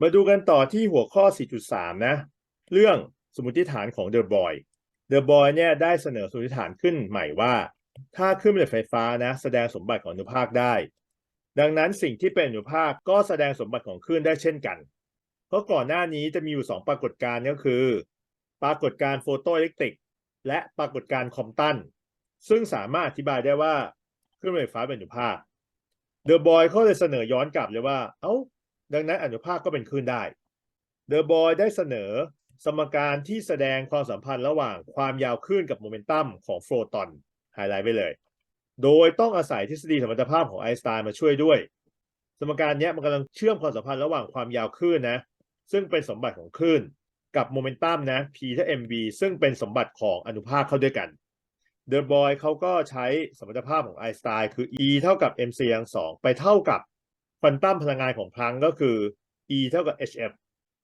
มาดูกันต่อที่หัวข้อ 4.3 นะ เรื่องสมมติฐานของเดอะบอยเดอะบอยเนี่ยได้เสนอสมมติฐานขึ้นใหม่ว่า ถ้าขึ้นเหล็กไฟฟ้านะ แสดงสมบัติของอนุภาคได้ ดังนั้นสิ่งที่เป็นอนุภาคก็แสดงสมบัติของคลื่นได้เช่นกัน เพราะก่อนหน้านี้จะมีอยู่ 2 ปรากฏการณ์ก็คือ ปรากฏการณ์โฟโตอิเล็กตริก และปรากฏการณ์คอมตัน ซึ่งสามารถอธิบายได้ว่าคลื่นไฟฟ้าเป็นอนุภาคเดอะบอยเขาเลยเสนอย้อนกลับเลยว่า เอ้า ดังนั้นอนุภาคก็เป็นคลื่นได้เดอะบอยได้เสนอสมการที่แสดงความสัมพันธ์ระหว่างความยาวคลื่นกับโมเมนตัมของโฟตอนไฮไลท์ไปเลย โดยต้องอาศัยทฤษฎีสมรรถภาพของไอน์สไตน์มาช่วยด้วย สมการนี้มันกำลังเชื่อมความสัมพันธ์ระหว่างความยาวคลื่นนะ ซึ่งเป็นสมบัติของคลื่น กับโมเมนตัมนะ p เท่า mv ซึ่งเป็นสมบัติของอนุภาคเข้าด้วยกันเดอะบอยเขาก็ใช้สมรรถภาพของไอน์สไตน์คือ e เท่ากับ mc กำลังสองไปเท่ากับ ควอนตัมพลังงานของพลังก็คือ e เท่ากับ hf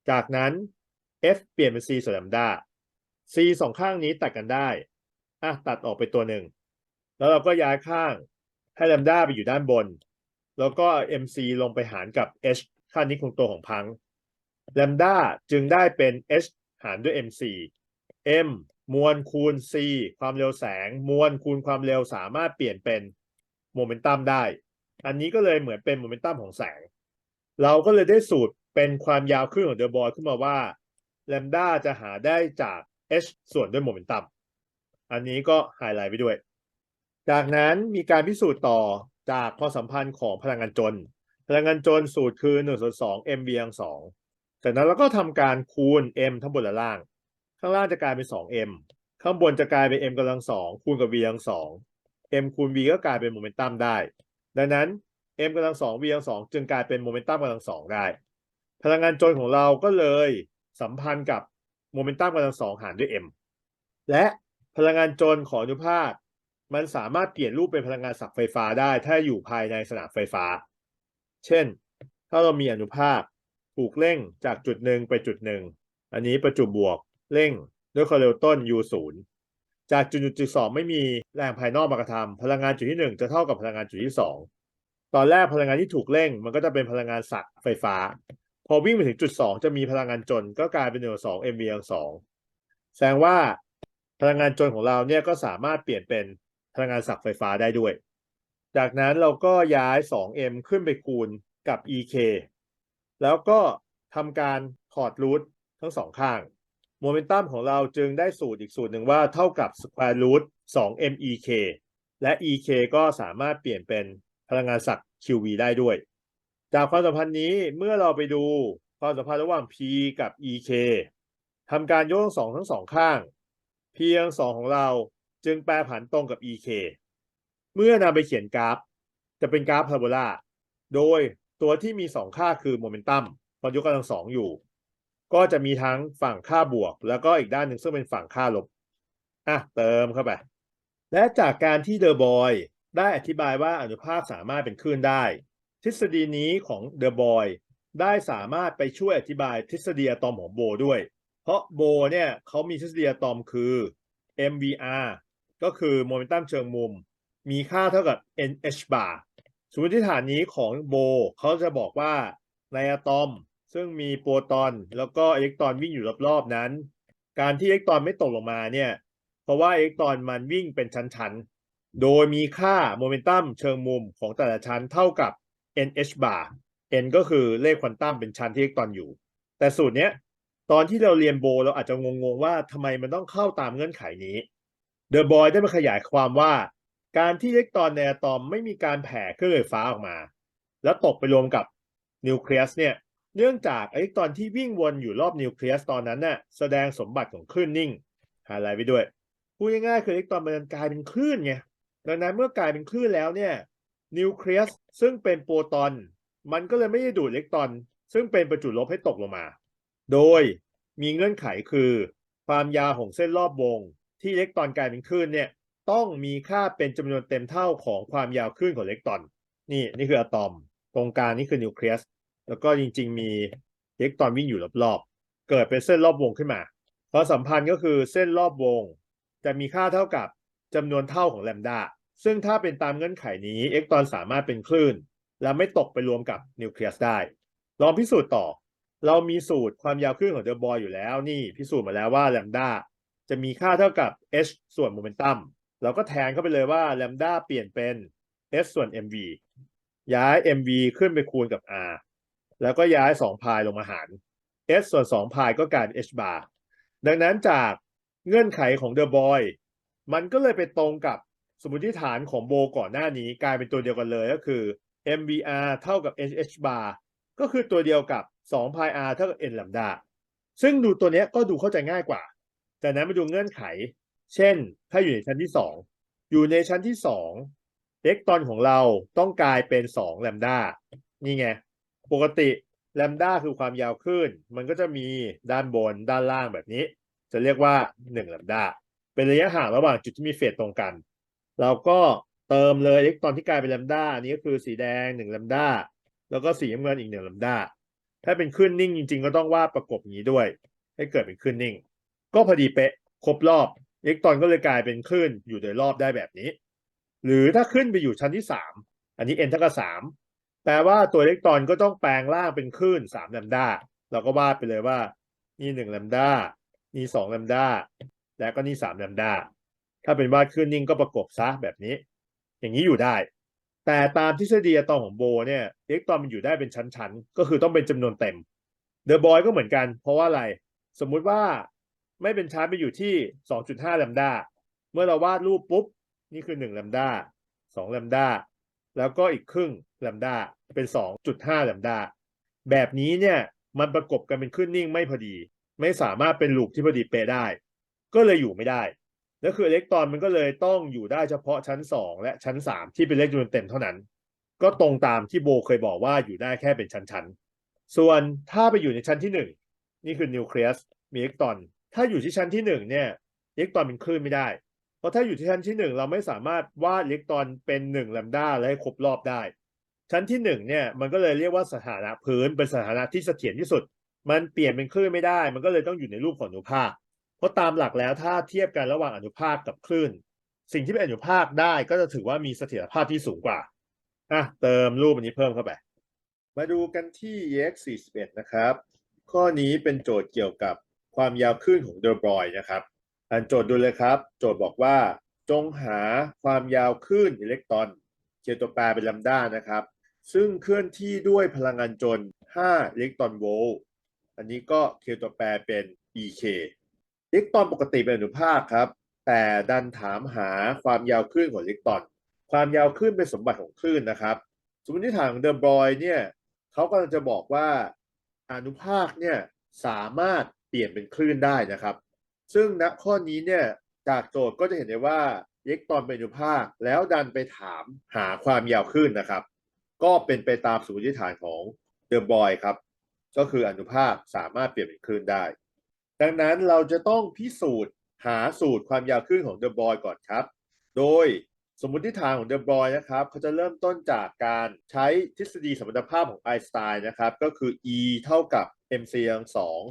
จากนั้น f เปลี่ยนเป็น c ส่วน lambda c สองข้างนี้ตัดกันได้อะตัดออกไปตัวหนึ่ง แล้วเราก็ย้ายข้างให้ lambda ไปอยู่ด้านบน แล้วก็ mc ลงไปหารกับ h ค่านี้คงตัวของพัง lambda จึงได้เป็น h หารด้วย mc m มวลคูณ c ความเร็วแสง มวลคูณความเร็วสามารถเปลี่ยนเป็นโมเมนตัมได้ อันนี้ก็เลยเหมือนเป็นโมเมนตัมของแสง เราก็เลยได้สูตรเป็นความยาวคลื่นของเดอะบอยขึ้นมาว่าแลมด้าจะหาได้จาก h ส่วนด้วยโมเมนตัม อันนี้ก็ไฮไลท์ไปด้วย จากนั้นมีการพิสูจน์ต่อจากความสัมพันธ์ของพลังงานจน พลังงานจนสูตรคือ1ส่วน2 mv กำลังสองจากนั้นเราก็ทำการคูณ m ทั้งบนและล่าง ข้างล่างจะกลายเป็น 2m ข้างบนจะกลายเป็น m กำลังสองคูณกับ v กำลังสอง m คูณ v ก็กลายเป็นโมเมนตัมได้ ดังนั้น m กำลังสอง v กำลังสองจึงกลายเป็นโมเมนตัมกำลังสองได้ พลังงานจนของเราก็เลยสัมพันธ์กับโมเมนตัมกำลังสองหารด้วย m และพลังงานจนของอนุภาค มันสามารถเปลี่ยนรูปเป็นพลังงานสักไฟฟ้าได้ ถ้าอยู่ภายในสนามไฟฟ้า เช่น ถ้าเรามีอนุภาคถูกเร่งจากจุดหนึ่งไปจุดหนึ่ง อันนี้ประจุบวกเร่งด้วยความเร็วต้น u 0 จากจุดจุดสองไม่มีแรงภายนอกมากระทำพลังงานจุดที่หนึ่งจะเท่ากับพลังงานจุดที่สองตอนแรกพลังงานที่ถูกเร่ง มันก็จะเป็นพลังงานสักไฟฟ้า พอวิ่งไปถึงจุดสองจะมีพลังงานจนก็กลายเป็นหนึ่งสอง mv กำลังสองแสดงว่าพลังงานจนของเราเนี่ยก็สามารถเปลี่ยนเป็นพลังงานสักไฟฟ้าได้ด้วย จากนั้นเราก็ย้าย 2m ขึ้นไปคูณกับ ek แล้วก็ทำการถอดรูททั้งสองข้าง โมเมนตัมของเราจึงได้สูตรอีกสูตรหนึ่งว่าเท่ากับ square root 2 mek และ ek ก็สามารถเปลี่ยนเป็นพลังงานสักย์ qv ได้ด้วย จากความสัมพันธ์นี้เมื่อเราไปดูความสัมพันธ์ระหว่าง p กับ ek ทำการยกทั้งสองทั้งสองข้าง p ทั้งสองของเราจึงแปรผันตรงกับ ek เมื่อนำไปเขียนกราฟ จะเป็นกราฟพาราโบลาโดยตัวที่มีสองค่าคือโมเมนตัมตอนยกกำลังสองอยู่ ก็จะมีทั้งฝั่งค่าบวก แล้วก็อีกด้านหนึ่งซึ่งเป็นฝั่งค่าลบอะเติมเข้าไป และจากการที่เดอ b บอยได้อธิบายว่าอนุภาคสามารถเป็นคลื่นได้ ทฤษฎีนี้ของเดอ b บอยได้สามารถไปช่วยอธิบายทฤษฎีอะตอมของโบด้วย เพราะโบเนี่ยเขามีทฤษฎีอะตอมคือ MVR ก็คือโมเมนตัมเชิงมุม มีค่าเท่ากับ NH bar สมมติฐานนี้ของโบเขาจะบอกว่าในอะตอม ซึ่งมีโปรตอนแล้วก็อิเล็กตรอนวิ่งอยู่รอบๆนั้น การที่อิเล็กตรอนไม่ตกลงมาเนี่ย เพราะว่าอิเล็กตรอนมันวิ่งเป็นชั้นๆ โดยมีค่าโมเมนตัมเชิงมุมของแต่ละชั้นเท่ากับ NH bar N ก็คือเลขควอนตัมเป็นชั้นที่อิเล็กตรอนอยู่ แต่สูตรเนี้ยตอนที่เราเรียนโบเราอาจจะงงๆว่าทำไมมันต้องเข้าตามเงื่อนไขนี้เดอะบอยได้มาขยายความว่า การที่อิเล็กตรอนในอะตอมไม่มีการแผ่คลื่นไฟฟ้าออกมา แล้วตกไปรวมกับนิวเคลียสเนี่ย เนื่องจากอิเล็กตรอนที่วิ่งวนอยู่รอบนิวเคลียสตอนนั้นน่ะแสดงสมบัติของคลื่นนิ่งไฮไลท์ไปด้วยพูดง่ายๆคืออิเล็กตรอนมันกลายเป็นคลื่นไงดังนั้นเมื่อกลายเป็นคลื่นแล้วเนี่ยนิวเคลียสซึ่งเป็นโปรตอน มันก็เลยไม่ได้ดูดอิเล็กตรอน ซึ่งเป็นประจุลบให้ตกลงมา โดยมีเงื่อนไขคือ ความยาวของเส้นรอบวง ที่อิเล็กตรอนกลายเป็นคลื่นเนี่ยต้องมีค่าเป็นจำนวนเต็มเท่าของความยาวคลื่นของอิเล็กตรอน นี่นี่คืออะตอม ตรงกลางนี่คือนิวเคลียส แล้วก็จริง ๆ มีอิเล็กตรอนวิ่งอยู่รอบๆ เกิดเป็นเส้นรอบวงขึ้นมาเพราะสัมพันธ์ก็คือเส้นรอบวง จะมีค่าเท่ากับจำนวนเท่าของแลมดา ซึ่งถ้าเป็นตามเงื่อนไขนี้อิเล็กตรอนสามารถเป็นคลื่น และไม่ตกไปรวมกับนิวเคลียสได้ ลองพิสูจน์ต่อ เรามีสูตรความยาวคลื่นของเดอะบอยอยู่แล้ว นี่พิสูจน์มาแล้วว่าแลมด้าจะมีค่าเท่ากับ h ส่วนโมเมนตัม เราก็แทนเข้าไปเลยว่าแลมด้าเปลี่ยนเป็น s ส่วน mv ย้าย mv ขึ้นไปคูณกับ r แล้วก็ย้าย2พายลงมาหาร s ส่วน2พายก็กลายเป็น h bar ดังนั้นจากเงื่อนไขของเดอะบอยมันก็เลยไปตรงกับสมมติฐานของโบก่อนหน้านี้กลายเป็นตัวเดียวกันเลยก็คือ mvr เท่ากับ h bar ก็คือตัวเดียวกับ2 pi r เท่ากับ n lambda ซึ่งดูตัวนี้ก็ดูเข้าใจง่ายกว่า แต่นั้นมาดูเงื่อนไข เช่น ถ้าอยู่ในชั้นที่ 2 อยู่ในชั้นที่2เล็กตอนของเราต้องกลายเป็น2 lambda นี่ไง ปกติ lambda คือความยาวคลื่น มันก็จะมีด้านบนด้านล่างแบบนี้ จะเรียกว่า1 lambda เป็นระยะห่างระหว่างจุดที่มีเฟสตรงกัน เราก็เติมเลยอิเล็กตรอนที่กลายเป็น lambda อันนี้ก็คือสีแดง1 lambda แล้วก็สีน้ำเงินอีกหนึ่งลำด้าถ้าเป็นคลื่นนิ่งจริง ๆ ก็ต้องวาดประกบอย่างนี้ด้วย ให้เกิดเป็นคลื่นนิ่ง ก็พอดีเป๊ะครบรอบอิเล็กตรอนก็เลยกลายเป็นคลื่นอยู่โดยรอบได้แบบนี้ หรือถ้าขึ้นไปอยู่ชั้นที่สามอันนี้ n เท่ากับสาม แปลว่าตัวอิเล็กตรอนก็ต้องแปลงร่างเป็นคลื่นสามลำด้าเราก็วาดไปเลยว่า นี่หนึ่งลำด้านี่สองลำด้าและก็นี่สามลำด้าถ้าเป็นวาดคลื่นนิ่งก็ประกบซะแบบนี้ อย่างนี้อยู่ได้ แต่ตามทฤษฎีอะตอมของโบเนี่ยอิเล็กตรอนมันอยู่ได้เป็นชั้นๆ ก็คือต้องเป็นจำนวนเต็มเดอะบอยก็เหมือนกัน เพราะว่าอะไร สมมุติว่าไม่เป็นชาร์จไปอยู่ที่ 2.5ลัมดา เมื่อเราวาดรูปปุ๊บ นี่คือ1ลัมดา2ลัมดา แล้วก็อีกครึ่ง ลมดาเป็น 2.5ลมดาแบบนี้เนี่ยมันประกบกันเป็นขึ้นนิ่งไม่พอดี ไม่สามารถเป็นลูปที่พอดีเปได้ ก็เลยอยู่ไม่ได้แล้วคืออิเล็กตรอนมันก็เลยต้องอยู่ได้เฉพาะชั้น 2 และชั้น 3 ที่เป็นเลขจำนวนเต็มเท่านั้น ก็ตรงตามที่โบเคยบอกว่าอยู่ได้แค่เป็นชั้นๆส่วนถ้าไปอยู่ในชั้นที่ 1 นี่คือนิวเคลียสมีอิเล็กตรอน ถ้าอยู่ที่ชั้นที่1เนี่ยอิเล็กตรอนเป็นคลื่นไม่ได้ เพราะถ้าอยู่ที่ชั้นที่ 1 เราไม่สามารถวาดอิเล็กตรอนเป็น1ลัมดาและให้ครบรอบได้ ชั้นที่1เนี่ยมันก็เลยเรียกว่าสถานะพื้นเป็นสถานะที่เสถียรที่สุด มันเปลี่ยนเป็นคลื่นไม่ได้ มันก็เลยต้องอยู่ในรูปของอนุภาค เพราะตามหลักแล้วถ้าเทียบกันระหว่างอนุภาคกับคลื่น สิ่งที่เป็นอนุภาคได้ก็จะถือว่ามีเสถียรภาพที่สูงกว่าอะเติมรูปอันนี้เพิ่มเข้าไป มาดูกันที่ EX 41นะครับ ข้อนี้เป็นโจทย์เกี่ยวกับความยาวคลื่นของเดอบรอยนะครับอ่านโจทย์ดูเลยครับ โจทย์บอกว่า จงหาความยาวคลื่นอิเล็กตรอนเขียนตัวแปรเป็นลัมด้านะครับ ซึ่งเคลื่อนที่ด้วยพลังงานจน5อิเล็กตรอนโวลต์อันนี้ก็เขียนตัวแปรเป็น EK อิเล็กตรอนปกติเป็นอนุภาคครับ แต่ดันถามหาความยาวคลื่นของอิเล็กตรอน ความยาวคลื่นเป็นสมบัติของคลื่นนะครับ สมมติฐานของเดอบรอยเนี่ยเขากำลังจะบอกว่าอนุภาคเนี่ยสามารถเปลี่ยนเป็นคลื่นได้นะครับ ซึ่งณข้อนี้เนี่ยจากโจทย์ก็จะเห็นได้ว่าอิเล็กตรอนเป็นอนุภาคแล้วดันไปถามหาความยาวคลื่นนะครับ ก็เป็นไปตามสมมติฐานของเดอบอยครับ ก็คืออนุภาคสามารถเปลี่ยนเป็นคลื่นได้ ดังนั้นเราจะต้องพิสูจน์หาสูตรความยาวคลื่นของเดอบอยก่อนครับ โดยสมมติฐานของเดอบอยนะครับเขาจะเริ่มต้นจากการใช้ทฤษฎีสมรรถภาพของไอน์สไตน์นะครับ ก็คือ E เท่ากับ mc กำลังสอง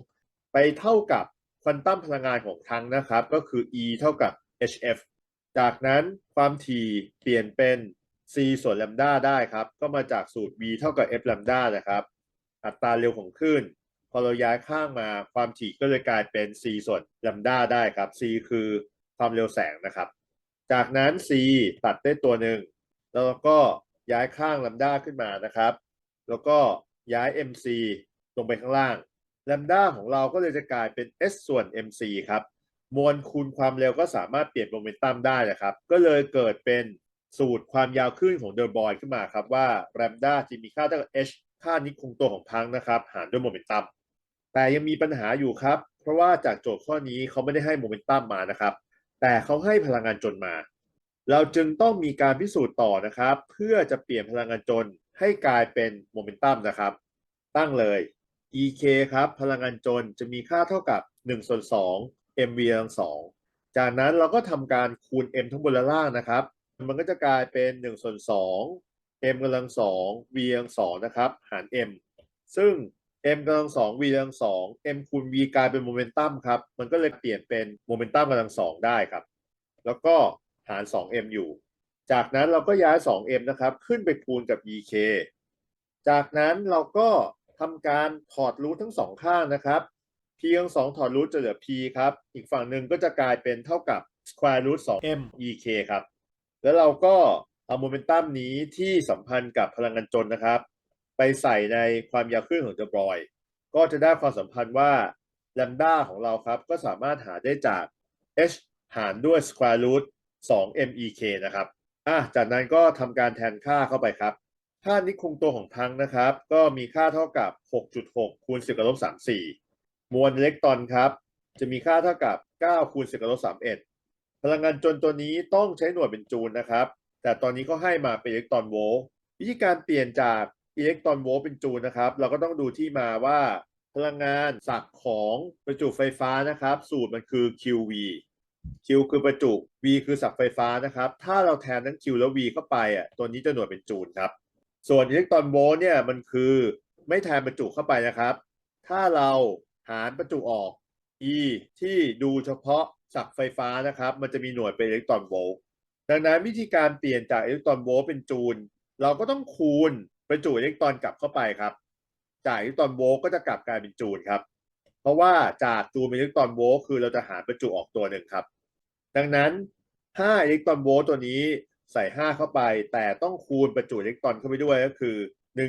ไปเท่ากับควอนตัมพลังงานของทั้งนะครับ ก็คือ E เท่ากับ hf จากนั้นความถี่เปลี่ยนเป็น c ส่วนแลมด้าได้ครับ ก็มาจากสูตร v เท่ากับ f แลมด้านะครับ อัตราเร็วของคลื่น พอเราย้ายข้างมาความถี่ก็เลยกลายเป็น c ส่วนแลมด้าได้ครับ c คือความเร็วแสงนะครับ จากนั้น c ตัดได้ตัวหนึ่งแล้วก็ย้ายข้างลัมด้าขึ้นมานะครับ แล้วก็ย้าย mc ลงไปข้างล่างลัมด้าของเราก็เลยจะกลายเป็น s ส่วน mc ครับ มวลคูณความเร็วก็สามารถเปลี่ยนโมเมนตัมได้นะครับ ก็เลยเกิดเป็น สูตรความยาวคลื่นของเดอร์บอยขึ้นมาครับว่าแลมด้าจะมีค่าเท่ากับ h ค่านี้คงตัวของพังนะครับ หารด้วยโมเมนตัมแต่ยังมีปัญหาอยู่ครับ เพราะว่าจากโจทย์ข้อนี้เขาไม่ได้ให้โมเมนตัมมานะครับ แต่เขาให้พลังงานจนมา เราจึงต้องมีการพิสูจน์ต่อนะครับ เพื่อจะเปลี่ยนพลังงานจนให้กลายเป็นโมเมนตัมนะครับ ตั้งเลย EK ครับ พลังงานจนจะมีค่าเท่ากับ1ส่วน2 mv กำลังสองจากนั้นเราก็ทำการคูณ m ทั้งบนและล่างนะครับ มันก็จะกลายเป็น1ส่วน2 m กำลังสอง v กำลังสองนะครับ หาร m ซึ่ง m กำลังสอง v กำลังสอง m คูณ v กลายเป็นโมเมนตัมครับ มันก็เลยเปลี่ยนเป็นโมเมนตัมกำลังสองได้ครับ แล้วก็หาร 2m อยู่ จากนั้นเราก็ย้าย 2m นะครับ ขึ้นไปคูณกับ ek จากนั้นเราก็ทำการถอดรูททั้งสองข้างนะครับ p ทั้งสองถอดรูทจะเหลือ p ครับ อีกฝั่งหนึ่งก็จะกลายเป็นเท่ากับ square root 2 m e k ครับ แล้วเราก็เอาโมเมนตัมนี้ที่สัมพันธ์กับพลังงานจนนะครับ ไปใส่ในความยาวคลื่นของเดบรอย ก็จะได้ความสัมพันธ์ว่าแลมด้าของเราครับ ก็สามารถหาได้จาก h หารด้วย square root 2 mek นะครับอะจากนั้นก็ทำการแทนค่าเข้าไปครับ ค่านี้คงตัวของพังนะครับ ก็มีค่าเท่ากับ 6.6 คูณ 10กับลบ34 มวลอิเล็กตรอนครับ จะมีค่าเท่ากับ 9 คูณ 10กับลบ31 พลังงานจนตัวนี้ต้องใช้หน่วยเป็นจูลนะครับ แต่ตอนนี้เขาให้มาเป็นอิเล็กตรอนโวลต์วิธีการเปลี่ยนจากอิเล็กตรอนโวลต์เป็นจูลนะครับ เราก็ต้องดูที่มาว่าพลังงานศักของประจุไฟฟ้านะครับ สูตรมันคือ QV Q คือประจุ V คือศักไฟฟ้านะครับ ถ้าเราแทนทั้ง Q แล้ว V เข้าไปอะตัวนี้จะหน่วยเป็นจูลครับ ส่วนอิเล็กตรอนโวลต์เนี่ยมันคือไม่แทนประจุเข้าไปนะครับ ถ้าเราหารประจุออก E ที่ดูเฉพาะ ศักไฟฟ้านะครับ มันจะมีหน่วยเป็นอิเล็กตรอนโวลต์ดังนั้นวิธีการเปลี่ยนจากอิเล็กตรอนโวลต์เป็นจูล เราก็ต้องคูณประจุอิเล็กตรอนกลับเข้าไปครับ จากอิเล็กตรอนโวลต์ก็จะกลับกลายเป็นจูลครับ เพราะว่าจากจูลเป็นอิเล็กตรอนโวลต์คือเราจะหารประจุออกตัวหนึ่งครับ ดังนั้น5อิเล็กตรอนโวลต์ตัวนี้ใส่ 5 เข้าไป แต่ต้องคูณประจุอิเล็กตรอนเข้าไปด้วยก็คือ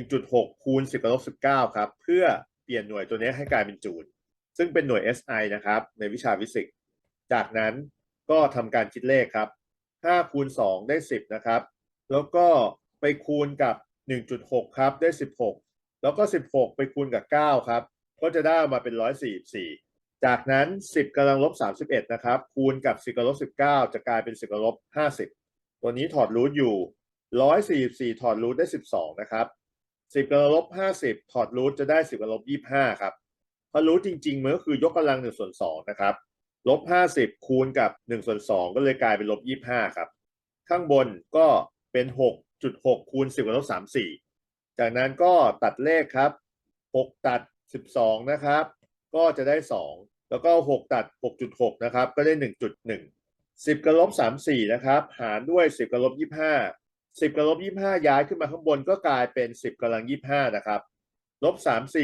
1.6 คูณ 10กับลบ19 ครับ เพื่อเปลี่ยนหน่วยตัวนี้ให้กลายเป็นจูล ซึ่งเป็นหน่วย SI นะครับ ในวิชาฟิสิกส์ จากนั้นก็ทำการคิดเลขครับ5คูณ2ได้ 10 นะครับ แล้วก็ไปคูณกับ 1.6 ครับ ได้ 16 แล้วก็ 16 ไปคูณกับ 9 ครับ ก็จะได้มาเป็น 144 จากนั้น 10กำลังลบ 31 นะครับ คูณกับ 10กำลังลบ 19 จะกลายเป็น 10กำลังลบ 50 ตัวนี้ถอดรูทอยู่ 144 ถอดรูทได้ 12 นะครับ 10กำลังลบ 50 ถอดรูทจะได้ 10กำลังลบ 25 ครับเพราะรูทจริงๆมันก็คือยกกำลัง1ส่วน2นะครับ ลบ50คูณกับ1ส่วน2ก็เลยกลายเป็นลบ25ครับ ข้างบนก็เป็น6.6คูณ10กำลังลบ34จากนั้นก็ตัดเลขครับ6ตัด12นะครับ ก็จะได้2แล้วก็6ตัด6.6นะครับ ก็ได้1.1 10กำลังลบ34นะครับ หารด้วย10กำลังลบ25 10กำลังลบ25ย้ายขึ้นมาข้างบนก็กลายเป็น10กำลัง25นะครับลบ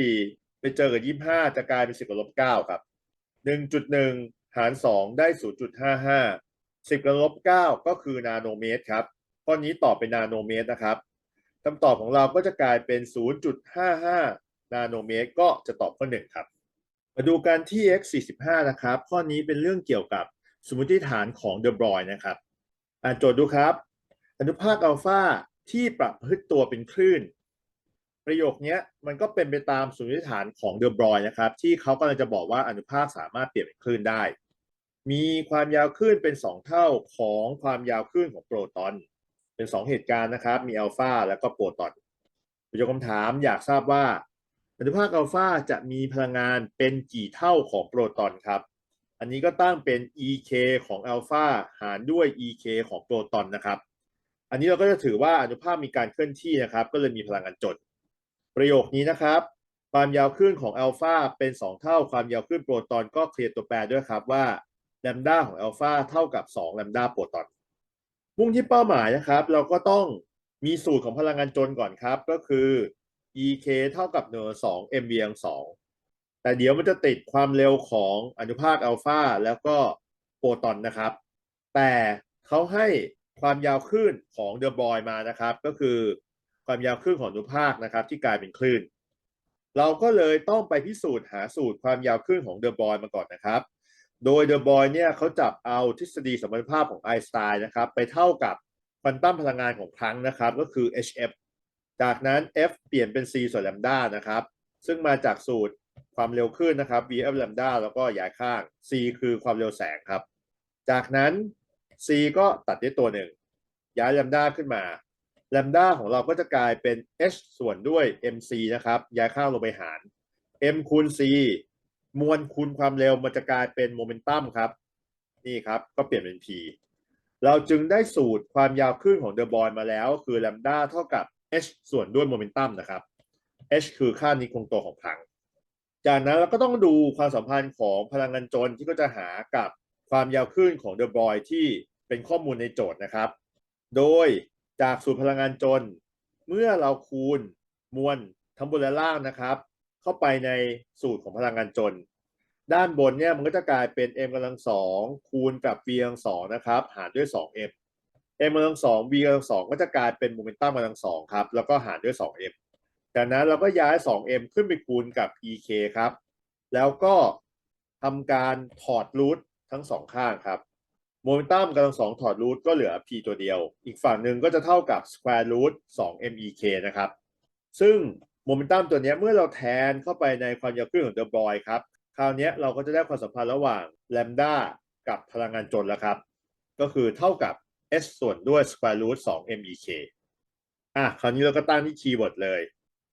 34ไปเจอกับ25จะกลายเป็น10กำลังลบ9ครับ1.1ห หาร 2 ได้ 0.55 10กำลังลบ9ก็คือนาโนเมตรครับข้อนี้ตอบเป็นนาโนเมตรนะครับคำตอบของเราก็จะกลายเป็น 0.55 นาโนเมตร ก็จะตอบข้อ 1 ครับ มาดูกันที่ x 45นะครับ ข้อนี้เป็นเรื่องเกี่ยวกับสมมติฐานของเดอบรอยนะครับ อ่านโจทย์ดูครับ อนุภาคอัลฟาที่ประพฤติตัวเป็นคลื่น ประโยคนี้มันก็เป็นไปตามสมมติฐานของเดอบรอยนะครับ ที่เขากำลังจะบอกว่าอนุภาคสามารถเปลี่ยนเป็นคลื่นได้ มีความยาวคลื่นเป็น 2 เท่าของความยาวคลื่นของโปรตอน เป็น 2 เหตุการณ์นะครับ มีอัลฟาแล้วก็โปรตอนประโยคคำถามอยากทราบว่าอนุภาคอัลฟาจะมีพลังงานเป็นกี่เท่าของโปรตอนครับ อันนี้ก็ตั้งเป็น ek ของอัลฟาหารด้วย ek ของโปรตอนนะครับ อันนี้เราก็จะถือว่าอนุภาคมีการเคลื่อนที่นะครับ ก็เลยมีพลังงานจด ประโยคนี้นะครับ ความยาวคลื่นของอัลฟาเป็น 2 เท่าความยาวคลื่นโปรตอนก็เคลียร์ตัวแปรด้วยครับว่าแลมด้าของอัลฟาเท่ากับ2แลมด้าโปรตอน มุ่งที่เป้าหมายนะครับ เราก็ต้องมีสูตรของพลังงานจนก่อนครับ ก็คือ ek เท่ากับเนอ2 mv 2แต่เดี๋ยวมันจะติดความเร็วของอนุภาคอัลฟาแล้วก็โปรตอนนะครับ แต่เขาให้ความยาวคลื่นของเดอะบอยมานะครับ ก็คือ ความยาวคลื่นของอนุภาคนะครับ ที่กลายเป็นคลื่น เราก็เลยต้องไปพิสูจน์หาสูตรความยาวคลื่นของเดอะบอยมาก่อนนะครับ โดยเดอะบอยเนี่ยเขาจับเอาทฤษฎีสมรรถภาพของไอน์สไตน์นะครับ ไปเท่ากับควอนตัมพลังงานของพลังนะครับ ก็คือ hf จากนั้น f เปลี่ยนเป็น c ส่วนแลมด้านะครับ ซึ่งมาจากสูตรความเร็วคลื่นนะครับ vf แลมด้าแล้วก็ย้ายข้าง c คือความเร็วแสงครับ จากนั้น c ก็ตัดด้วยตัวหนึ่งย้ายแลมด้าขึ้นมา แลมด้าของเราก็จะกลายเป็น h ส่วนด้วย mc นะครับย้ายข้างลงไปหาร m คูณ c มวลคูณความเร็วมันจะกลายเป็นโมเมนตัมครับ นี่ครับก็เปลี่ยนเป็น p เราจึงได้สูตรความยาวคลื่นของเดอะบอยมาแล้ว คือแลมด้าเท่ากับ h ส่วนด้วยโมเมนตัมนะครับ h คือค่านี้คงตัวของพลัง จากนั้นเราก็ต้องดูความสัมพันธ์ของพลังงานจนที่ก็จะหากับความยาวคลื่นของเดอะบอยที่เป็นข้อมูลในโจทย์นะครับ โดย จากสูตรพลังงานจน เมื่อเราคูณมวลทั้งบนและล่างนะครับ เข้าไปในสูตรของพลังงานจน ด้านบนเนี่ยมันก็จะกลายเป็น m กำลังสองคูณกับ v กำลังสองนะครับ หารด้วย 2m m กำลังสอง v กำลังสองก็จะกลายเป็นโมเมนตัมกำลังสองครับแล้วก็หารด้วย 2m จากนั้นเราก็ย้าย 2m ขึ้นไปคูณกับ ek ครับ แล้วก็ทำการถอดรูททั้งสองข้างครับ โมเมนตัมกำลังสองถอดรูทก็เหลือ p ตัวเดียว อีกฝั่งหนึ่งก็จะเท่ากับ square root 2 mek นะครับ ซึ่งโมเมนตัมตัวนี้เมื่อเราแทนเข้าไปในความยาวคลื่นของเดอะบอยครับ คราวนี้เราก็จะได้ความสัมพันธ์ระหว่างแลมด้ากับพลังงานจนแล้วครับ ก็คือเท่ากับ s ส่วนด้วย square root 2 mek อะ คราวนี้เราก็ตั้งที่คีย์เวิร์ดเลย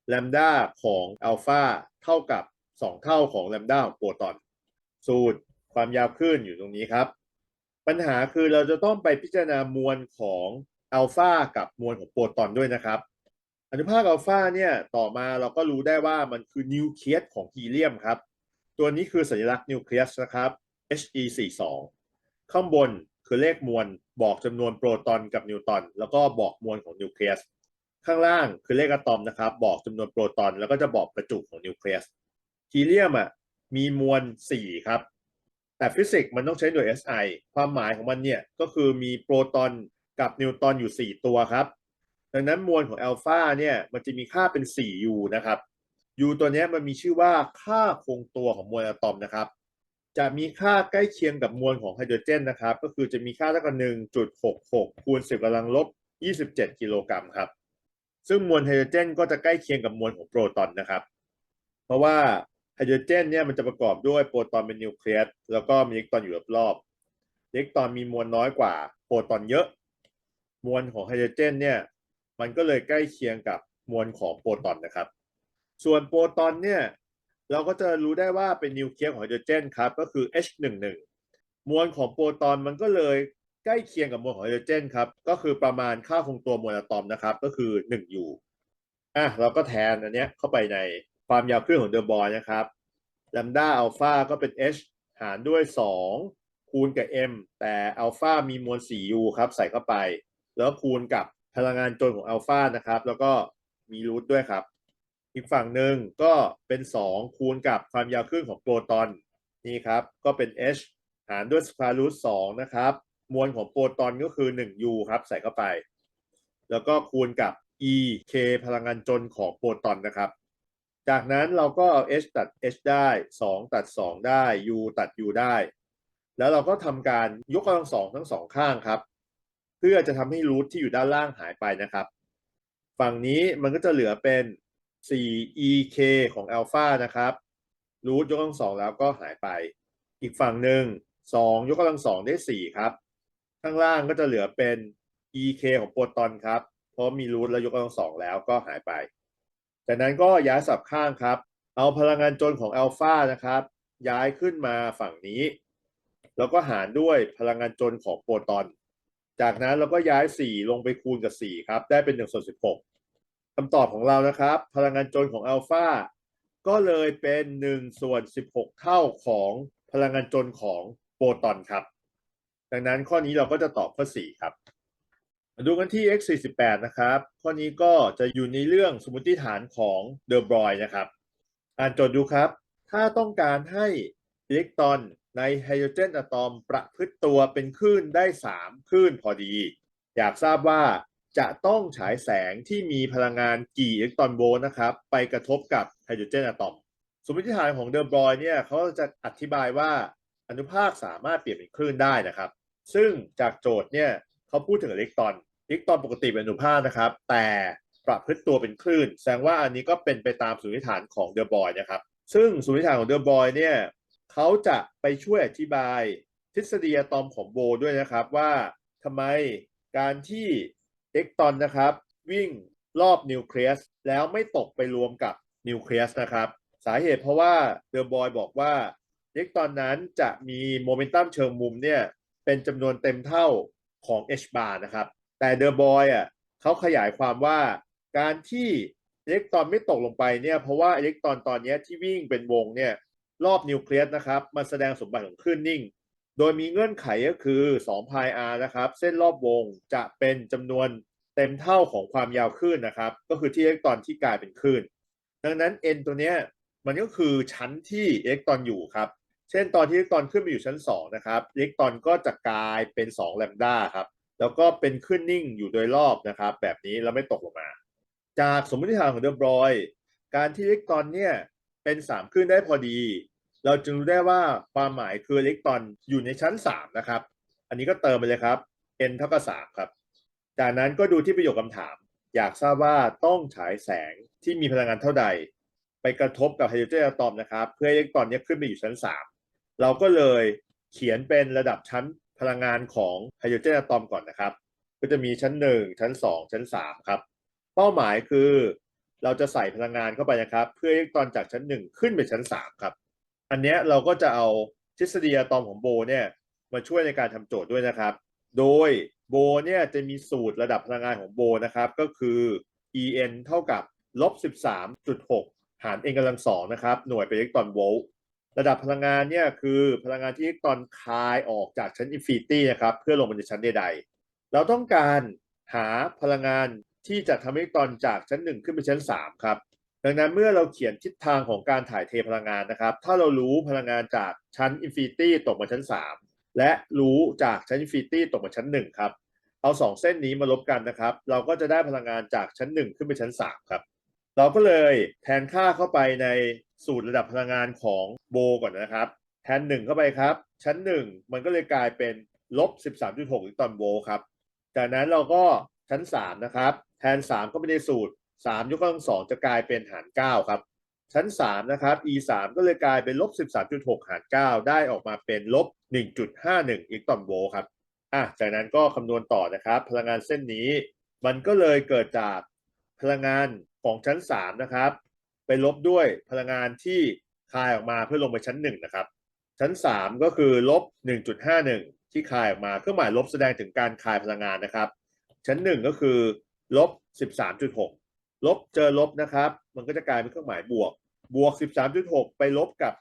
แลมด้าของอัลฟาเท่ากับ 2 เท่าของแลมด้าของโปรตอน สูตรความยาวคลื่นอยู่ตรงนี้ครับ ปัญหาคือเราจะต้องไปพิจารณามวลของอัลฟากับมวลของโปรตอนด้วยนะครับ อนุภาคอัลฟาเนี่ยต่อมาเราก็รู้ได้ว่ามันคือนิวเคลียสของฮีเลียมครับ ตัวนี้คือสัญลักษณ์นิวเคลียสนะครับ He42 ข้างบนคือเลขมวลบอกจำนวนโปรตอนกับนิวตอนแล้วก็บอกมวลของนิวเคลียสข้างล่างคือเลขอะตอมนะครับ บอกจำนวนโปรตอนแล้วก็จะบอกประจุของนิวเคลียสฮีเลียมอะมีมวล4ครับ แต่ฟิสิกส์มันต้องใช้หน่วย SI ความหมายของมันเนี่ยก็คือมีโปรตอนกับนิวตอนอยู่ 4 ตัวครับ ดังนั้นมวลของอัลฟาเนี่ยมันจะมีค่าเป็น 4U นะครับ U ตัวนี้มันมีชื่อว่าค่าคงตัวของมวลอะตอมนะครับ จะมีค่าใกล้เคียงกับมวลของไฮโดรเจนนะครับ ก็คือจะมีค่าเท่ากับ1.66 คูณ 10กำลังลบ 27 กิโลกรัมครับ ซึ่งมวลไฮโดรเจนก็จะใกล้เคียงกับมวลของโปรตอนนะครับ เพราะว่า ไฮโดรเจนเนี่ยมันจะประกอบด้วยโปรตอนเป็นนิวเคลียสแล้วก็มีอิเล็กตรอนอยู่รอบๆอิเล็กตรอนมีมวลน้อยกว่าโปรตอนเยอะ มวลของไฮโดรเจนเนี่ยมันก็เลยใกล้เคียงกับมวลของโปรตอนนะครับ ส่วนโปรตอนเนี่ยเราก็จะรู้ได้ว่าเป็นนิวเคลียสของไฮโดรเจนครับก็คือ H11 มวลของโปรตอนมันก็เลยใกล้เคียงกับมวลของไฮโดรเจนครับก็คือประมาณค่าคงตัวมวลอะตอมนะครับก็คือ 1U อะเราก็แทนอันเนี้ยเข้าไปใน ความยาวคลื่นของเดอะบอยนะครับลัมด้าอัลฟาก็เป็น h หารด้วย 2 คูณกับ m แต่อัลฟามีมวล 4u ครับใส่เข้าไป แล้วคูณกับพลังงานจนของอัลฟานะครับ แล้วก็มีรูทด้วยครับ อีกฝั่งหนึ่งก็เป็น 2 คูณกับความยาวคลื่นของโปรตอนนี่ครับ ก็เป็น h หารด้วยสควอรูท2นะครับ มวลของโปรตอนก็คือ 1u ครับใส่เข้าไป แล้วก็คูณกับ e k พลังงานจนของโปรตอนนะครับ จากนั้นเราก็เอา h ตัด h ได้ 2 ตัด 2 ได้ u ตัด u ได้ แล้วเราก็ทำการยกกำลังสองทั้งสองข้างครับ เพื่อจะทำให้รูทที่อยู่ด้านล่างหายไปนะครับ ฝั่งนี้มันก็จะเหลือเป็น 4 ek ของอัลฟานะครับรูทยกกำลังสองแล้วก็หายไป อีกฝั่งหนึ่ง 2 ยกกำลังสองได้ 4 ครับ ข้างล่างก็จะเหลือเป็น ek ของโปรตอนครับ เพราะมีรูทแล้วยกกำลังสองแล้วก็หายไป จากนั้นก็ย้ายสับข้างครับ เอาพลังงานจนของอัลฟานะครับ ย้ายขึ้นมาฝั่งนี้ แล้วก็หารด้วยพลังงานจนของโปรตอน จากนั้นเราก็ย้าย 4 ลงไปคูณกับ 4 ครับ ได้เป็น1ส่วน16คำตอบของเรานะครับ พลังงานจนของอัลฟาก็เลยเป็น1ส่วน16 เท่าของพลังงานจนของโปรตอนครับ ดังนั้นข้อนี้เราก็จะตอบข้อ 4 ครับ มาดูกันที่ x 48 นะครับ ข้อนี้ก็จะอยู่ในเรื่องสมมติฐานของเดอบรอยนะครับ อ่านโจทย์ดูครับ ถ้าต้องการให้อิเล็กตรอนในไฮโดรเจนอะตอมประพฤติตัวเป็นคลื่นได้ 3 คลื่นพอดี อยากทราบว่าจะต้องฉายแสงที่มีพลังงานกี่อิเล็กตรอนโวลต์นะครับ ไปกระทบกับไฮโดรเจนอะตอม สมมติฐานของเดอบรอยเนี่ยเขาจะอธิบายว่าอนุภาคสามารถเปลี่ยนเป็นคลื่นได้นะครับ ซึ่งจากโจทย์เนี่ยเขาพูดถึงอิเล็กตรอน อิเล็กตรอนปกติเป็นอนุภาคนะครับ แต่ประพฤติตัวเป็นคลื่น แสดงว่าอันนี้ก็เป็นไปตามสมมติฐานของเดอบอยนะครับ ซึ่งสมมติฐานของเดอบอยเนี่ยเขาจะไปช่วยอธิบายทฤษฎีอะตอมของโบด้วยนะครับว่าทำไมการที่อิเล็กตรอนนะครับ วิ่งรอบนิวเคลียสแล้วไม่ตกไปรวมกับนิวเคลียสนะครับ สาเหตุเพราะว่าเดอบอยบอกว่าอิเล็กตรอนนั้นจะมีโมเมนตัมเชิงมุมเนี่ยเป็นจำนวนเต็มเท่าของ h bar นะครับ แต่เดอะบอยอะเขาขยายความว่าการที่อิเล็กตรอนไม่ตกลงไปเนี่ยเพราะว่าอิเล็กตรอนตอนนี้ที่วิ่งเป็นวงเนี่ยรอบนิวเคลียสนะครับมันแสดงสมบัติของคลื่นนิ่ง โดยมีเงื่อนไขก็คือ2 pi r นะครับ เส้นรอบวงจะเป็นจำนวนเต็มเท่าของความยาวคลื่นนะครับ ก็คือที่อิเล็กตรอนที่กลายเป็นคลื่น ดังนั้น n ตัวเนี้ยมันก็คือชั้นที่อิเล็กตรอนอยู่ครับ เช่นตอนที่อิเล็กตรอนขึ้นไปอยู่ชั้น2นะครับอิเล็กตรอนก็จะกลายเป็น2แลมดาครับ แล้วก็เป็นขึ้นนิ่งอยู่โดยรอบนะครับ แบบนี้แล้วไม่ตกลงมา จากสมมติฐานของเดอบรอยการที่อิเล็กตรอนเนี่ยเป็น3ขึ้นได้พอดี เราจึงรู้ได้ว่าความหมายคืออิเล็กตรอนอยู่ในชั้น3นะครับ อันนี้ก็เติมไปเลยครับ n เท่ากับ3ครับ จากนั้นก็ดูที่ประโยคคำถาม อยากทราบว่าต้องฉายแสงที่มีพลังงานเท่าใด ไปกระทบกับไฮโดรเจนอะตอมนะครับ เพื่อให้อิเล็กตรอนเนี้ขึ้นไปอยู่ชั้น3เราก็เลยเขียนเป็นระดับชั้น พลังงานของไฮโดรเจนอะตอมก่อนนะครับ ก็จะมีชั้น 1 ชั้น 2 ชั้น 3 ครับ เป้าหมายคือเราจะใส่พลังงานเข้าไปนะครับ เพื่อให้อิเล็กตรอนจากชั้น 1 ขึ้นไปชั้น 3 ครับ อันนี้เราก็จะเอาทฤษฎีอะตอมของโบเนี่ยมาช่วยในการทำโจทย์ด้วยนะครับ โดยโบเนี่ยจะมีสูตรระดับพลังงานของโบนะครับก็คือ En เท่ากับลบ13.6 หาร n กำลังสองนะครับ หน่วยเป็นอิเล็กตรอนโวลต์ ระดับพลังงานเนี่ยคือพลังงานที่ตอนคายออกจากชั้นอินฟินิตี้นะครับเพื่อลงมาในชั้นใดๆ เราต้องการหาพลังงานที่จะทำให้ตอนจากชั้น 1 ขึ้นไปชั้น 3 ครับ ดังนั้นเมื่อเราเขียนทิศทางของการถ่ายเทพลังงานนะครับ ถ้าเรารู้พลังงานจากชั้นอินฟินิตี้ตกมาชั้น 3 และรู้จากชั้นอินฟินิตี้ตกมาชั้น 1 ครับ เอา 2 เส้นนี้มาลบกันนะครับ เราก็จะได้พลังงานจากชั้น 1 ขึ้นไปชั้น 3 ครับ เราก็เลยแทนค่าเข้าไปใน สูตรระดับพลังงานของโบก่อนนะครับแทน1เข้าไปครับ ชั้น1มันก็เลยกลายเป็นลบ 13.6อิเล็กตรอนโวลต์ครับ จากนั้นเราก็ชั้น 3 นะครับ แทน 3 ก็ไปในสูตร 3 ยกกำลังสองจะกลายเป็นหาร 9 ครับ ชั้น 3 นะครับ e 3ก็เลยกลายเป็นลบ 13.6 หาร 9 ได้ออกมาเป็นลบ 1.51อิเล็กตรอนโวลต์ครับอะจากนั้นก็คำนวณต่อนะครับ พลังงานเส้นนี้ มันก็เลยเกิดจากพลังงานของชั้น 3 นะครับ ไปลบด้วยพลังงานที่คายออกมาเพื่อลงไปชั้น 1 นะครับ ชั้น 3 ก็คือลบ 1.51 ที่คายออกมาเครื่องหมายลบแสดงถึงการคายพลังงานนะครับ ชั้น 1 ก็คือลบ 13.6 ลบเจอลบนะครับ มันก็จะกลายเป็นเครื่องหมายบวก บวก 13.6 ไปลบกับ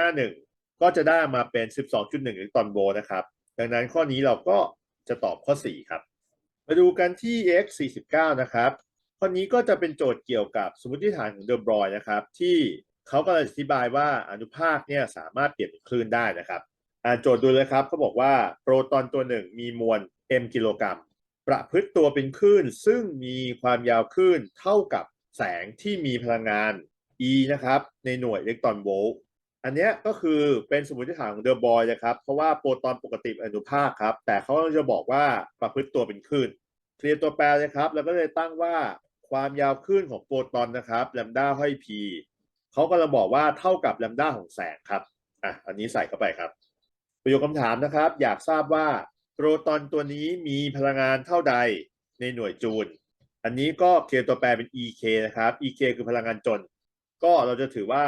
1.51 ก็จะได้มาเป็น 12.1อิเล็กตรอนโวลต์นะครับ ดังนั้นข้อนี้เราก็จะตอบข้อ 4 ครับ มาดูกันที่ x 49 นะครับ ข้อนี้ก็จะเป็นโจทย์เกี่ยวกับสมมติฐานของเดอบรอยนะครับ ที่เขากำลังอธิบายว่าอนุภาคเนี่ยสามารถเปลี่ยนเป็นคลื่นได้นะครับอ่านโจทย์ดูเลยครับเขาบอกว่าโปรตอนตัวหนึ่งมีมวล m กิโลกรัม ประพฤติตัวเป็นคลื่น ซึ่งมีความยาวคลื่นเท่ากับแสงที่มีพลังงาน e นะครับ ในหน่วยอิเล็กตรอนโวลต์อันนี้ก็คือเป็นสมมติฐานของเดอร์บอยนะครับ เพราะว่าโปรตอนปกติอนุภาคครับ แต่เขาจะบอกว่าประพฤติตัวเป็นคลื่นเคลียร์ตัวแปรเลยครับ แล้วก็เลยตั้งว่า ความยาวคลื่นของโปรตอนนะครับแลมด้าห้อย p เขากำลังบอกว่าเท่ากับแลมด้าของแสงครับอะอันนี้ใส่เข้าไปครับ ประโยคคำถามนะครับ อยากทราบว่าโปรตอนตัวนี้มีพลังงานเท่าใดในหน่วยจูล อันนี้ก็เคลียร์ตัวแปรเป็น EK นะครับ EK คือพลังงานจน ก็เราจะถือว่า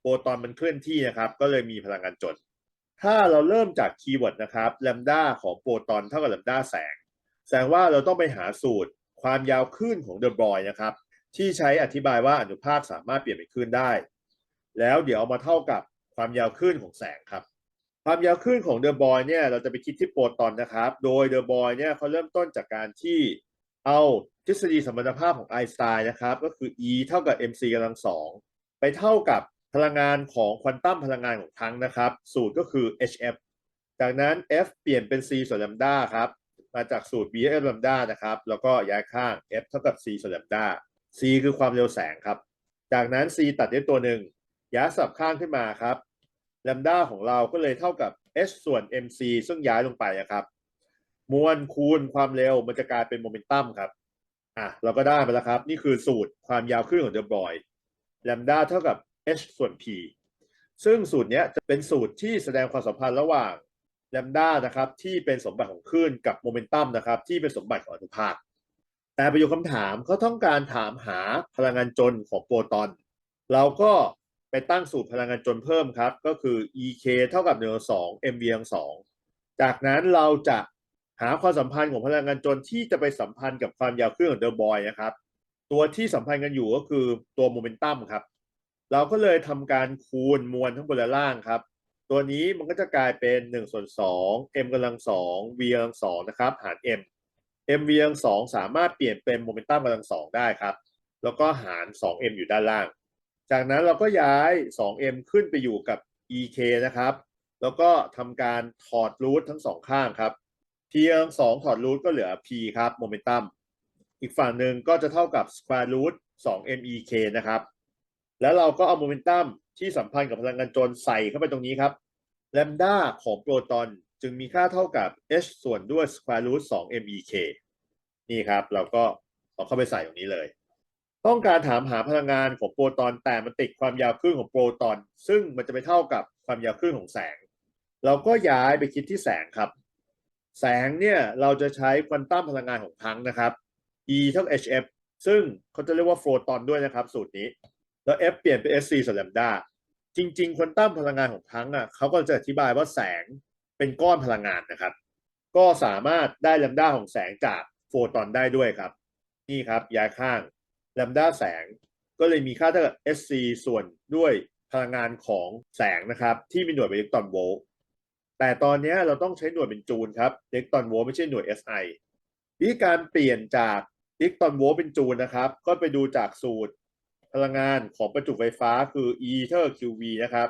โปรตอนมันเคลื่อนที่นะครับ ก็เลยมีพลังงานจน ถ้าเราเริ่มจากคีย์เวิร์ดนะครับแลมด้าของโปรตอนเท่ากับแลมด้าแสง แสดงว่าเราต้องไปหาสูตร ความยาวคลื่นของเดอะบอยนะครับ ที่ใช้อธิบายว่าอนุภาคสามารถเปลี่ยนเป็นคลื่นได้ แล้วเดี๋ยวเอามาเท่ากับความยาวคลื่นของแสงครับ ความยาวคลื่นของเดอะบอยเนี่ยเราจะไปคิดที่โปรตอนนะครับ โดยเดอะบอยเนี่ยเขาเริ่มต้นจากการที่เอาทฤษฎีสมรรถภาพของไอน์สไตน์นะครับ ก็คือ E เท่ากับ mc กำลังสองไปเท่ากับพลังงานของควอนตัมพลังงานของทั้งนะครับ สูตรก็คือ hf จากนั้น f เปลี่ยนเป็น c ส่วนแลมด้าครับ มาจากสูตร b f แลมด้านะครับ แล้วก็ย้ายข้าง f เท่ากับ c ส่วนแลมด้า c คือความเร็วแสงครับ จากนั้น c ตัดด้วยตัวหนึ่งย้ายสับข้างขึ้นมาครับแลมด้าของเราก็เลยเท่ากับ h ส่วน mc ซึ่งย้ายลงไปนะครับ มวลคูณความเร็วมันจะกลายเป็นโมเมนตัมครับ อะเราก็ได้มาแล้วครับ นี่คือสูตรความยาวคลื่นของเดอะบอยแลมด้าเท่ากับ h ส่วน p ซึ่งสูตรนี้จะเป็นสูตรที่แสดงความสัมพันธ์ระหว่าง แลมด้านะครับที่เป็นสมบัติของคลื่นกับโมเมนตัมนะครับที่เป็นสมบัติของอนุภาค แต่ประโยคคำถามเขาต้องการถามหาพลังงานจนของโปรตอน เราก็ไปตั้งสูตรพลังงานจนเพิ่มครับ ก็คือ ek เท่ากับ1 2 mv 2จากนั้นเราจะหาความสัมพันธ์ของพลังงานจนที่จะไปสัมพันธ์กับความยาวคลื่นของเดอะบอยนะครับ ตัวที่สัมพันธ์กันอยู่ก็คือตัวโมเมนตัมครับ เราก็เลยทำการคูณมวลทั้งบนและล่างครับ ตัวนี้มันก็จะกลายเป็น1ส่วน2 m กำลัง2 v กำลัง2นะครับ หาร m m v กำลัง2สามารถเปลี่ยนเป็นโมเมนตัมกำลัง2ได้ครับ แล้วก็หาร 2m อยู่ด้านล่าง จากนั้นเราก็ย้าย 2m ขึ้นไปอยู่กับ ek นะครับ แล้วก็ทำการถอดรูททั้งสองข้างครับ p ทั้งสองถอดรูทก็เหลือ p ครับโมเมนตัมอีกฝั่งหนึ่งก็จะเท่ากับ square root 2 MEK นะครับ แล้วเราก็เอาโมเมนตัมที่สัมพันธ์กับพลังงานจรใส่เข้าไปตรงนี้ครับ แลมด้าของโปรตอนจึงมีค่าเท่ากับ h ส่วนด้วย square root 2 MEK นี่ครับ เราก็เอาเข้าไปใส่ตรงนี้เลย ต้องการถามหาพลังงานของโปรตอนแต่มันติดความยาวคลื่นของโปรตอน ซึ่งมันจะไปเท่ากับความยาวคลื่นของแสง เราก็ย้ายไปคิดที่แสงครับ แสงเนี่ยเราจะใช้ควอนตัมพลังงานของพังนะครับ E เท่ากับ hf ซึ่งเขาจะเรียกว่าโฟตอนด้วยนะครับสูตรนี้ แล้ว f เปลี่ยนเป็น sc ส่วนแลมดา จริงๆควอนตัมพลังงานของพังอะเขาก็จะอธิบายว่าแสงเป็นก้อนพลังงานนะครับ ก็สามารถได้แลมดาของแสงจากโฟตอนได้ด้วยครับ นี่ครับย้ายข้างแลมดาแสงก็เลยมีค่าเท่ากับ sc ส่วนด้วยพลังงานของแสงนะครับ ที่มีหน่วยเป็นอิเล็กตรอนโวลต์แต่ตอนนี้เราต้องใช้หน่วยเป็นจูลครับอิเล็กตรอนโวลต์ไม่ใช่หน่วย SI วิธีการเปลี่ยนจากอิเล็กตรอนโวลต์เป็นจูลนะครับ ก็ไปดูจากสูตร พลังงานของประจุไฟฟ้าคือ E เท่ากับ QV นะครับ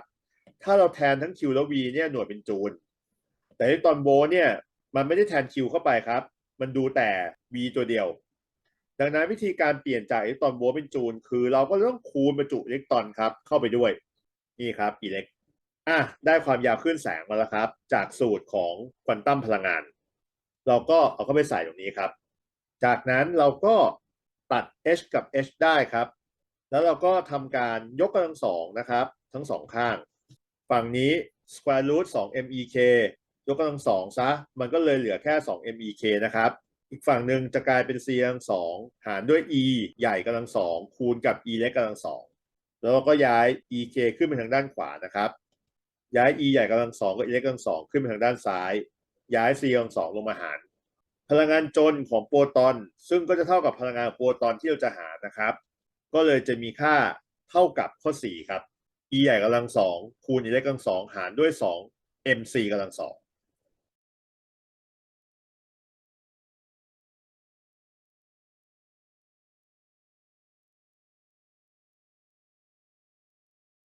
ถ้าเราแทนทั้ง Q และ V เนี่ยหน่วยเป็นจูล แต่อิเล็กตรอนโวลต์เนี่ยมันไม่ได้แทน Q เข้าไปครับ มันดูแต่ V ตัวเดียว ดังนั้นวิธีการเปลี่ยนจากอิเล็กตรอนโวลต์เป็นจูล คือเราก็ต้องคูณประจุอิเล็กตรอนครับเข้าไปด้วย นี่ครับอิเล็กอะได้ความยาวคลื่นแสงมาแล้วครับ จากสูตรของควอนตัมพลังงาน เราก็เอาเข้าไปใส่ตรงนี้ครับ จากนั้นเราก็ตัด h กับ h ได้ครับ แล้วเราก็ทำการยกกำลังสองนะครับ ทั้งสองข้าง ฝั่งนี้ square root 2 MEK ยกกำลังสองซะ มันก็เลยเหลือแค่2 MEK นะครับ อีกฝั่งหนึ่งจะกลายเป็น c กำลังสองหารด้วย e ใหญ่กำลังสองคูณกับ e เล็กกำลังสองแล้วเราก็ย้าย ek ขึ้นไปทางด้านขวานะครับ ย้าย e ใหญ่กำลังสองกับ e เล็กกำลังสองขึ้นไปทางด้านซ้าย ย้าย c กำลังสองลงมาหาร พลังงานจนของโปรตอน ซึ่งก็จะเท่ากับพลังงานโปรตอนที่เราจะหานะครับ ก็เลยจะมีค่าเท่ากับข้อ 4 ครับ e ใหญ่กำลังสองคูณ e เล็กกำลังสองหารด้วย 2 mc กำลังสอง